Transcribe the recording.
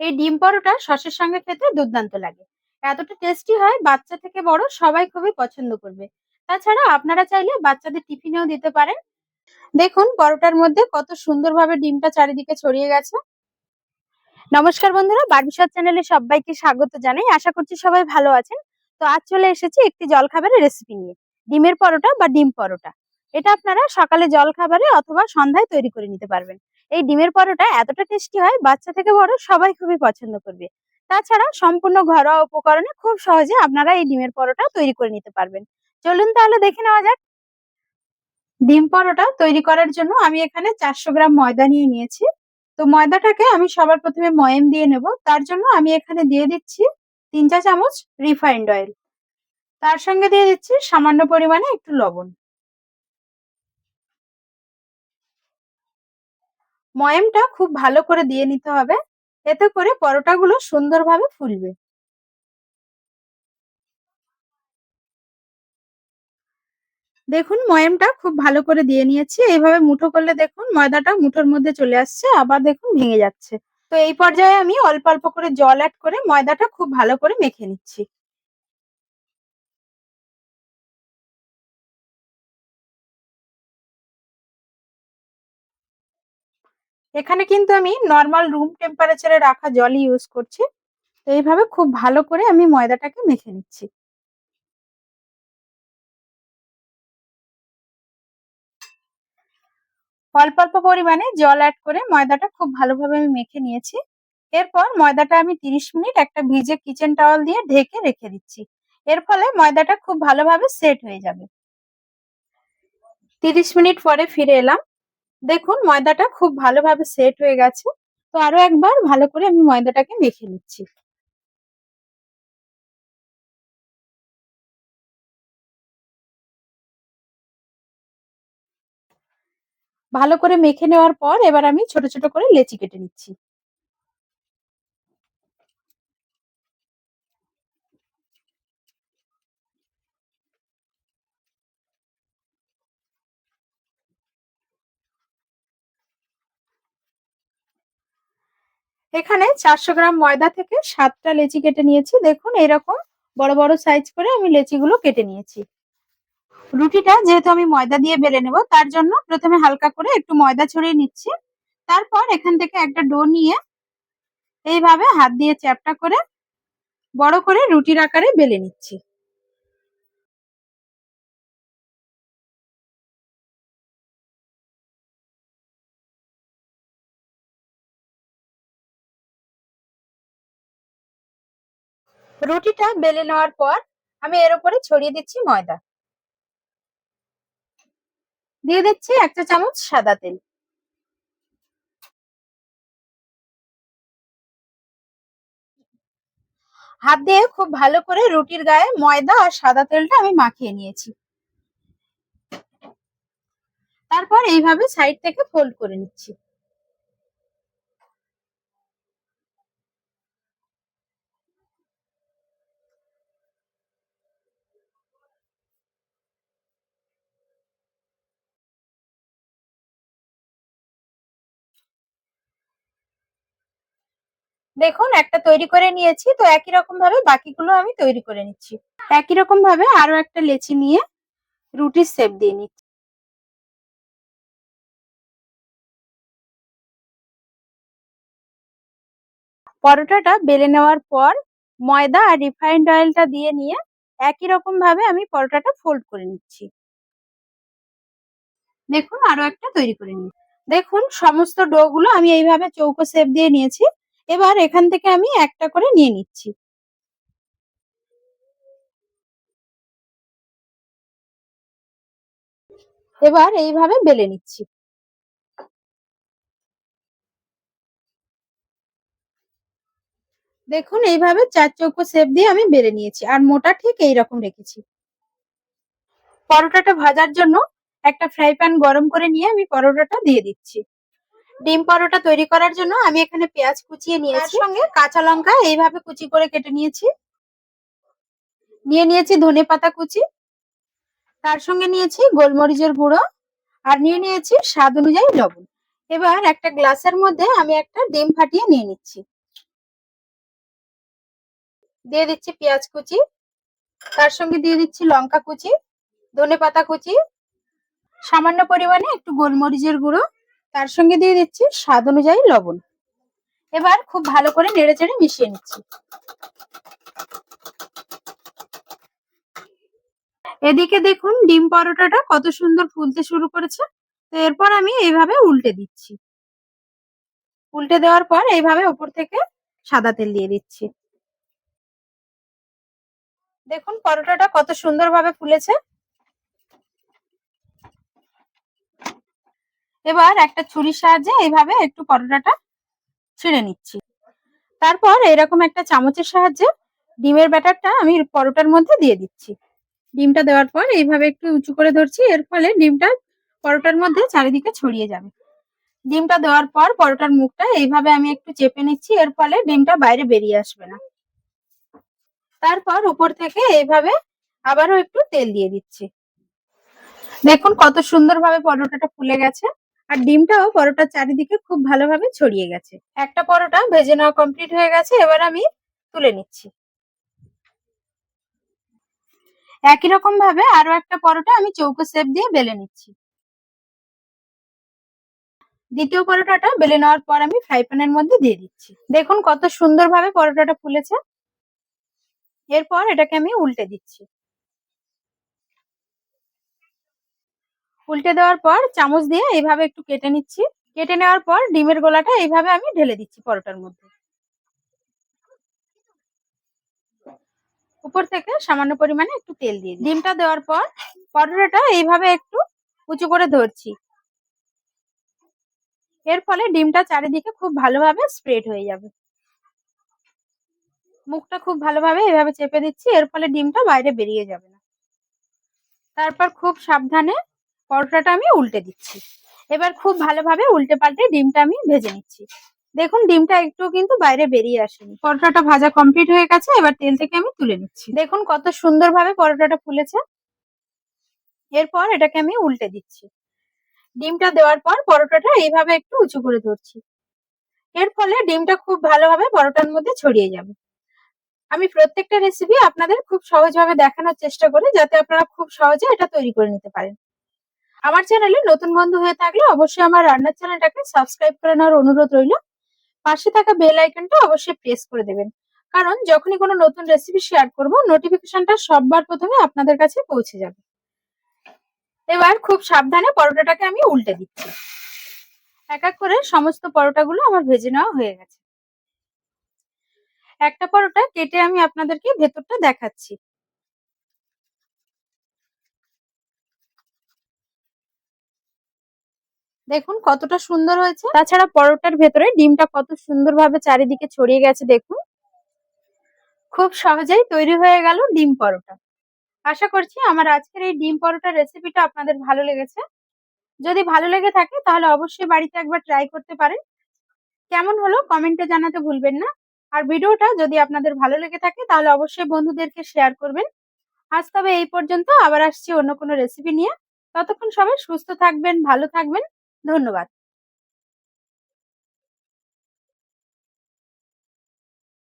এই ডিম পরোটা সসের সঙ্গে খেতে দুর্দান্ত লাগে। এতটা টেস্টি হয়, বাচ্চা থেকে বড় সবাই খুবই পছন্দ করবে। তাছাড়া আপনারা চাইলে বাচ্চাদের টিফিনেও দিতে পারেন। দেখুন পরোটার মধ্যে কত সুন্দরভাবে ডিমটা চারিদিকে ছড়িয়ে গেছে। নমস্কার বন্ধুরা বারবিশাদ চ্যানেলে সবাইকে স্বাগত জানাই। আশা করছি সবাই ভালো আছেন। তো আজ চলে এসেছি একটি জলখাবারের রেসিপি নিয়ে, ডিমের পরোটা বা ডিম পরোটা। এটা আপনারা সকালে জলখাবারে অথবা সন্ধ্যায় তৈরি করে নিতে পারবেন। এই ডিমের পরোটা এতটা টেস্টি হয়, বাচ্চা থেকে বড় সবাই খুবই পছন্দ করবে। তাছাড়া সম্পূর্ণ ঘরোয়া উপকরণে খুব সহজে আপনারা এই ডিমের পরোটা তৈরি করে নিতে পারবেন। চলুন তাহলে দেখে নেওয়া যাক। ডিম পরোটা তৈরি করার জন্য আমি এখানে চারশো গ্রাম ময়দা নিয়ে নিয়েছি। তো ময়দাটাকে আমি সবার প্রথমে ময়াম দিয়ে নেব। তার জন্য আমি এখানে দিয়ে দিচ্ছি তিন চা চামচ রিফাইন্ড অয়েল। তার সঙ্গে দিয়ে দিচ্ছি সামান্য পরিমাণে একটু লবণ। ময়ামটা খুব ভালো করে দিয়ে নিতে হবে। এতে করে পরোটাগুলো সুন্দরভাবে ফুলবে। দেখুন, ময়ামটা খুব ভালো করে দিয়ে নিয়েছি। এইভাবে মুঠো করলে দেখুন, ময়দাটা মুঠোর মধ্যে চলে আসছে, আবার দেখুন ভেঙে যাচ্ছে। তো এই পর্যায়ে আমি অল্প অল্প করে জল অ্যাড করে ময়দাটা খুব ভালো করে মেখে নিচ্ছি। এখানে কিন্তু আমি নর্মাল রুম টেম্পারেচারে রাখা জলই ইউজ করছি। তো এইভাবে খুব ভালো করে আমি ময়দাটাকে মেখে নিচ্ছি। অল্প অল্প পরিমাণে জল অ্যাড করে ময়দাটা খুব ভালোভাবে আমি মেখে নিয়েছি। এরপর ময়দাটা আমি তিরিশ মিনিট একটা ভিজে কিচেন টাওয়াল দিয়ে ঢেকে রেখে দিচ্ছি। এর ফলে ময়দাটা খুব ভালোভাবে সেট হয়ে যাবে। তিরিশ মিনিট পরে ফিরে এলাম। দেখুন, ময়দাটা খুব ভালোভাবে সেট হয়ে গেছে। তো আরও একবার ভালো করে আমি ময়দাটাকে মেখে নিচ্ছি। ভালো করে মেখে নেওয়ার পর এবার আমি ছোট ছোট করে লেচি কেটে নিচ্ছি। এখানে চারশো গ্রাম ময়দা থেকে সাতটা লেচি কেটে নিয়েছি। দেখুন, এরকম বড় বড় সাইজ করে আমি লেচিগুলো কেটে নিয়েছি। রুটিটা যেহেতু আমি ময়দা দিয়ে বেলে নেব, তার জন্য প্রথমে হালকা করে একটু ময়দা ছড়িয়ে নিচ্ছি। তারপর এখান থেকে একটা ডো নিয়ে এইভাবে হাত দিয়ে চ্যাপটা করে বড় করে রুটির আকারে বেলে নিচ্ছি। রুটিটা বেলে নেওয়ার পর আমি এর উপরে ছড়িয়ে দিচ্ছি ময়দা। দিয়ে দিচ্ছি একটা চামচ সাদা তেল। হাত দিয়ে খুব ভালো করে রুটির গায়ে ময়দা আর সাদা তেলটা আমি মাখিয়ে নিয়েছি। তারপর এইভাবে সাইড থেকে ফোল্ড করে নিচ্ছি। দেখুন, একটা তৈরি করে নিয়েছি, তো একই রকম ভাবে বাকিগুলো আমি তৈরি করে নিচ্ছি। একই রকম ভাবে আরও একটা লেচি নিয়ে রুটির শেপ দিয়ে নিচ্ছি। পরোটাটা বেলে নেওয়ার পর ময়দা আর রিফাইন্ড অয়েলটা দিয়ে নিয়ে একই রকম ভাবে আমি পরোটাটা ফোল্ড করে নিচ্ছি। দেখুন আরও একটা তৈরি করে নিই দেখুন, সমস্ত ডো গুলো আমি এইভাবে চৌকো শেপ দিয়ে নিয়েছি। এবার এখান থেকে আমি একটা করে নিয়ে নিচ্ছি। এবার এইভাবে বেলে নিচ্ছি। দেখুন, এইভাবে চার চৌকো শেপ দিয়ে আমি বেলে নিয়েছি আর মোটা ঠিক এইরকম রেখেছি। পরোটাটা ভাজার জন্য একটা ফ্রাই প্যান গরম করে নিয়ে আমি পরোটাটা দিয়ে দিচ্ছি। ডিম পরোটা তৈরি করার জন্য আমি এখানে পেঁয়াজ কুচিয়ে নিয়েছি। সঙ্গে? কাঁচা লঙ্কা এইভাবে কুচি করে কেটে নিয়েছি। নিয়ে নিয়েছি ধনে পাতা কুচি। তার সঙ্গে নিয়েছি গোলমরিচের গুঁড়ো। আর নিয়ে নিয়েছি স্বাদ অনুযায়ী লবণ। এবার একটা গ্লাসের মধ্যে আমি একটা ডিম ফাটিয়ে নিয়ে নিচ্ছি। দিয়ে দিচ্ছি পেঁয়াজ কুচি। তার সঙ্গে দিয়ে দিচ্ছি লঙ্কা কুচি ধনে পাতা কুচি। সামান্য পরিমাণে একটু গোলমরিচের গুঁড়ো। তার সঙ্গে দিয়ে দিচ্ছি স্বাদ অনুযায়ী লবণ। এবার খুব ভালো করে নেড়ে চেড়ে মিশিয়ে নিচ্ছি। এদিকে দেখুন ডিম পরোটাটা কত সুন্দর ফুলতে শুরু করেছে। তো এরপর আমি এইভাবে উল্টে দিচ্ছি। উল্টে দেওয়ার পর এইভাবে উপর থেকে সাদা তেল দিয়ে দিচ্ছি। দেখুন পরোটাটা কত সুন্দরভাবে ফুলেছে। এবার একটা ছুরির সাহায্যে এইভাবে একটু পরোটাটা ছিঁড়ে নিচ্ছি। তারপর এরকম একটা চামচের সাহায্যে ডিমের ব্যাটারটা আমি পরোটার মধ্যে দিয়ে দিচ্ছি। ডিমটা দেওয়ার পর এইভাবে একটু উঁচু করে ধরছি, এর ফলে ডিমটা পরোটার মধ্যে চারিদিকে ছড়িয়ে যাবে। ডিমটা দেওয়ার পর পরোটার মুখটা এইভাবে আমি একটু চেপে নিচ্ছি, এর ফলে ডিমটা বাইরে বেরিয়ে আসবে না। তারপর উপর থেকে এইভাবে আবারও একটু তেল দিয়ে দিচ্ছি। দেখুন কত সুন্দরভাবে পরোটাটা ফুলে গেছে। আর ডিমটাও পরোটার চারিদিকে খুব ভালোভাবে ছড়িয়ে গেছে। একটা পরোটা ভেজে নেওয়া কমপ্লিট হয়ে গেছে, এবার আমি তুলে নিচ্ছি। একই রকম ভাবে আরও একটা পরোটা আমি চৌকো শেপ দিয়ে বেলে নিচ্ছি। দ্বিতীয় পরোটাটা বেলে নেওয়ার পর আমি ফ্রাই প্যানের মধ্যে দিয়ে দিচ্ছি। দেখুন কত সুন্দরভাবে পরোটাটা ফুলেছে। এরপর এটাকে আমি উল্টে দিচ্ছি। উল্টে দেওয়ার পর চামচ দিয়ে এইভাবে একটু কেটে নিচ্ছি। কেটে নেওয়ার পর ডিমের গোলাটা এইভাবে আমি ঢেলে দিচ্ছি পরোটার মধ্যে। উপর থেকে সামান্য পরিমাণে একটু তেল দিয়ে ডিমটা দেওয়ার পর পরোটাটা এইভাবে একটু উঁচু করে ধরছি। এর ফলে ডিমটা চারিদিকে খুব ভালোভাবে স্প্রেড হয়ে যাবে। মুখটা খুব ভালোভাবে এভাবে চেপে দিচ্ছি, এর ফলে ডিমটা বাইরে বেরিয়ে যাবে না। তারপর খুব সাবধানে পরোটাটা আমি উল্টে দিচ্ছি। এবার খুব ভালোভাবে উল্টে পাল্টে ডিমটা আমি ভেজে নিচ্ছি। দেখুন, ডিমটা একটু কিন্তু বাইরে বেরিয়ে আসেনি। পরোটাটা ভাজা কমপ্লিট হয়ে গেছে, এবার তেল থেকে আমি তুলে নিচ্ছি। দেখুন, কত সুন্দরভাবে পরোটাটা ফুলেছে। এরপর এটাকে আমি উল্টে দিচ্ছি। ডিমটা দেওয়ার পর পরোটাটা এইভাবে একটু উঁচু করে ধরছি। এর ফলে ডিমটা খুব ভালোভাবে পরোটার মধ্যে ছড়িয়ে যাবে। আমি প্রত্যেকটা রেসিপি আপনাদের খুব সহজভাবে দেখানোর চেষ্টা করি, যাতে আপনারা খুব সহজে এটা তৈরি করে নিতে পারেন। আমার চ্যানেলে নতুন বন্ধু হয়ে থাকলে অবশ্যই আমার রান্নার চ্যানেলটাকে সাবস্ক্রাইব করে নেওয়ার অনুরোধ রইল। পাশে থাকা বেল আইকনটা অবশ্যই প্রেস করে দেবেন। কারণ যখনই কোনো নতুন রেসিপি শেয়ার করব নোটিফিকেশনটা সববার প্রথমে আপনাদের কাছে পৌঁছে যাবে। এবার খুব সাবধানে পরোটাটাকে আমি উল্টে দিচ্ছি। এক এক করে সমস্ত পরোটাগুলো আমার ভেজে নেওয়া হয়ে গেছে। একটা পরোটা কেটে আমি আপনাদেরকে ভেতরটা দেখাচ্ছি। দেখুন কতটা সুন্দর হয়েছে। তাছাড়া পরোটার ভেতরে ডিমটা কত সুন্দরভাবে চারিদিকে ছড়িয়ে গেছে দেখুন। খুব সহজেই তৈরি হয়ে গেল ডিম পরোটা। আশা করছি আমার আজকের এই ডিম পরোটা রেসিপিটা আপনাদের ভালো লেগেছে। যদি ভালো লেগে থাকে তাহলে অবশ্যই বাড়িতে একবার ট্রাই করতে পারেন। কেমন হলো কমেন্টে জানাতে ভুলবেন না। আর ভিডিওটা যদি আপনাদের ভালো লেগে থাকে তাহলে অবশ্যই বন্ধুদেরকে শেয়ার করবেন। আজ তবে এই পর্যন্ত আবার আসছি অন্য কোনো রেসিপি নিয়ে। ততক্ষণ সবাই সুস্থ থাকবেন ভালো থাকবেন। ধন্যবাদ।